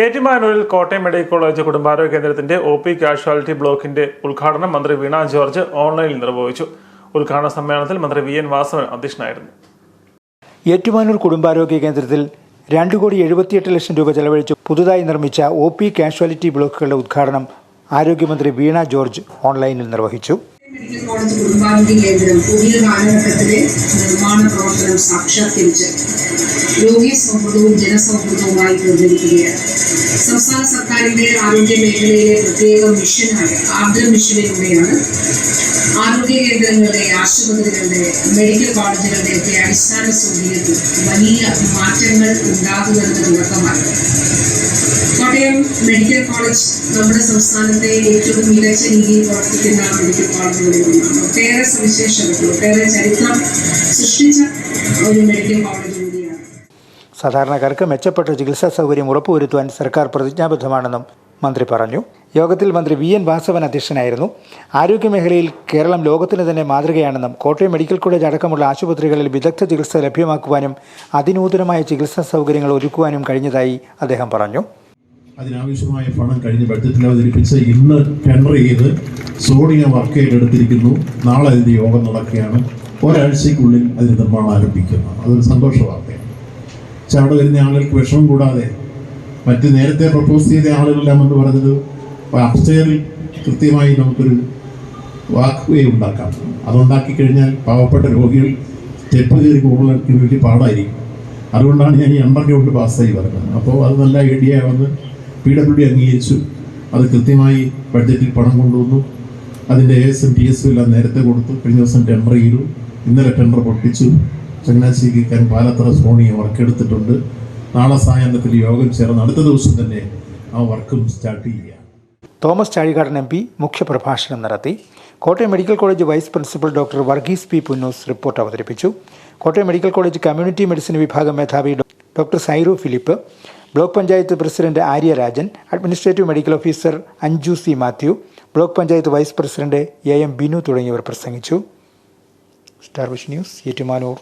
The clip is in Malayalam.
ഏറ്റുമാനൂരിൽ കോട്ടയം മെഡിക്കൽ കോളേജ് കുടുംബാരോഗ്യ കേന്ദ്രത്തിന്റെ ഒ പി കാഷ്വാലിറ്റി ബ്ലോക്കിന്റെ ഉദ്ഘാടനം മന്ത്രി വീണ ജോർജ് ഓൺലൈനിൽ നിർവഹിച്ചു. ഉദ്ഘാടന സമ്മേളനത്തിൽ മന്ത്രി വി എൻ വാസവൻ അധ്യക്ഷനായിരുന്നു. ഏറ്റുമാനൂർ കുടുംബാരോഗ്യ കേന്ദ്രത്തിൽ രണ്ട് കോടി എഴുപത്തിയെട്ട് ലക്ഷം രൂപ ചെലവഴിച്ച് പുതുതായി നിർമ്മിച്ച ഒ പി കാഷ്വാലിറ്റി ബ്ലോക്കുകളുടെ ഉദ്ഘാടനം ആരോഗ്യമന്ത്രി വീണ ജോർജ് ഓൺലൈനിൽ നിർവഹിച്ചു. മെഡിക്കൽ കോളേജ് കുടുംബാരോഗ്യ കേന്ദ്രം പുതിയ കാലഘട്ടത്തിലെ നിർമ്മാണ പ്രവർത്തനം സാക്ഷാത്കരിച്ച്. രോഗി സൗഹൃദവും ജനസൗഹൃദവുമായി തീർന്നിരിക്കുകയാണ്. സംസ്ഥാന സർക്കാരിന്റെ ആരോഗ്യ മേഖലയിലെ പ്രത്യേക മിഷനായ ആർദ്ര മിഷനിലൂടെയാണ് ആരോഗ്യ കേന്ദ്രങ്ങളുടെ ആശുപത്രികളുടെ മെഡിക്കൽ കോളേജുകളുടെ ഒക്കെ അടിസ്ഥാന സൗകര്യത്തിൽ വലിയ മാറ്റങ്ങൾ ഉണ്ടാകുന്നതിന് തുടക്കമായി കോട്ടയം മെഡിക്കൽ കോളേജ് നമ്മുടെ സംസ്ഥാനത്തെ ഏറ്റവും മികച്ച രീതിയിൽ പ്രവർത്തിക്കുന്ന മെഡിക്കൽ കോളേജുകളിൽ ഒന്നാണ്. ഒട്ടേറെ സവിശേഷതകൾ ഒട്ടേറെ ചരിത്രം സൃഷ്ടിച്ച ഒരു മെഡിക്കൽ കോളേജ് സാധാരണക്കാർക്ക് മെച്ചപ്പെട്ട ചികിത്സാ സൗകര്യം ഉറപ്പുവരുത്തുവാൻ സർക്കാർ പ്രതിജ്ഞാബദ്ധമാണെന്നും മന്ത്രി പറഞ്ഞു. യോഗത്തിൽ മന്ത്രി വി എൻ വാസവൻ അധ്യക്ഷനായിരുന്നു. ആരോഗ്യമേഖലയിൽ കേരളം ലോകത്തിന് തന്നെ മാതൃകയാണെന്നും കോട്ടയം മെഡിക്കൽ കോളേജ് അടക്കമുള്ള ആശുപത്രികളിൽ വിദഗ്ധ ചികിത്സ ലഭ്യമാക്കുവാനും അതിനൂതനമായ ചികിത്സാ സൗകര്യങ്ങൾ ഒരുക്കുവാനും കഴിഞ്ഞതായി അദ്ദേഹം പറഞ്ഞു. അതിനാവശ്യമായ പണം കഴിഞ്ഞ ബഡ്ജറ്റിൽ അവതരിപ്പിച്ച് ഇന്ന് ടെൻഡർ ചെയ്ത് സോണിയ വർക്ക് ഏറ്റെടുത്തിരിക്കുന്നു നാളെ അതിന്റെ യോഗം നടക്കുകയാണ്. ഒരാഴ്ചയ്ക്കുള്ളിൽ അതിന് നിർമ്മാണം ആരംഭിക്കുന്നു. അതൊരു സന്തോഷ വാർത്തയാണ്. പക്ഷെ അവിടെ വരുന്ന ആളുകൾക്ക് വിഷമം കൂടാതെ മറ്റ് നേരത്തെ പ്രപ്പോസ് ചെയ്ത ആളുകളെല്ലാം എന്ന് പറഞ്ഞത് അപ്സ്റ്റെയറിൽ കൃത്യമായി നമുക്കൊരു വാക്ക് വേ ഉണ്ടാക്കാം. അതുണ്ടാക്കി കഴിഞ്ഞാൽ പാവപ്പെട്ട രോഗികൾ സ്റ്റെപ്പ് കയറി കൂടുതലും വേണ്ടി പാടായിരിക്കും. അതുകൊണ്ടാണ് ഞാൻ ഈ അണ്ടർഗ്രൗണ്ട് പാസ്സായി പറഞ്ഞത്. അപ്പോൾ അത് നല്ല ഐഡിയ വന്ന് പി ഡബ്ല്യു ഡി അംഗീകരിച്ചു. അത് കൃത്യമായി ബഡ്ജറ്റിൽ പണം കൊണ്ടുവന്നു. അതിന്റെ A S M T S എല്ലാം നേരത്തെ കൊടുത്തു. കഴിഞ്ഞ ദിവസം ടെൻഡർ ചെയ്തു. ഇന്നലെ ടെൻഡർ പൊട്ടിച്ചു. ചങ്ങനാശ്ശേരി കൻ പാലത്തറ വർക്ക് എടുത്തിട്ടുണ്ട്. നാളെ സായാഹ്നത്തിൽ യോഗം ചേർന്ന് അടുത്ത ദിവസം തന്നെ ആ വർക്കും സ്റ്റാർട്ട് ചെയ്യുക തോമസ് ചാഴികാടൻ എം പി മുഖ്യപ്രഭാഷണം നടത്തി. Kottayam medical college vice principal doctor Varghese P Punnoose report അവതരിപ്പിച്ചു. Kottayam medical college community medicine വിഭാഗം മേധാവി doctor Sairu Philip block panchayat president Aryarajan administrative medical officer Anju C Mathew block panchayat vice president A M Binu തുടങ്ങിയവർ പ്രസംഗിച്ചു. Star wish news Ettumanoor.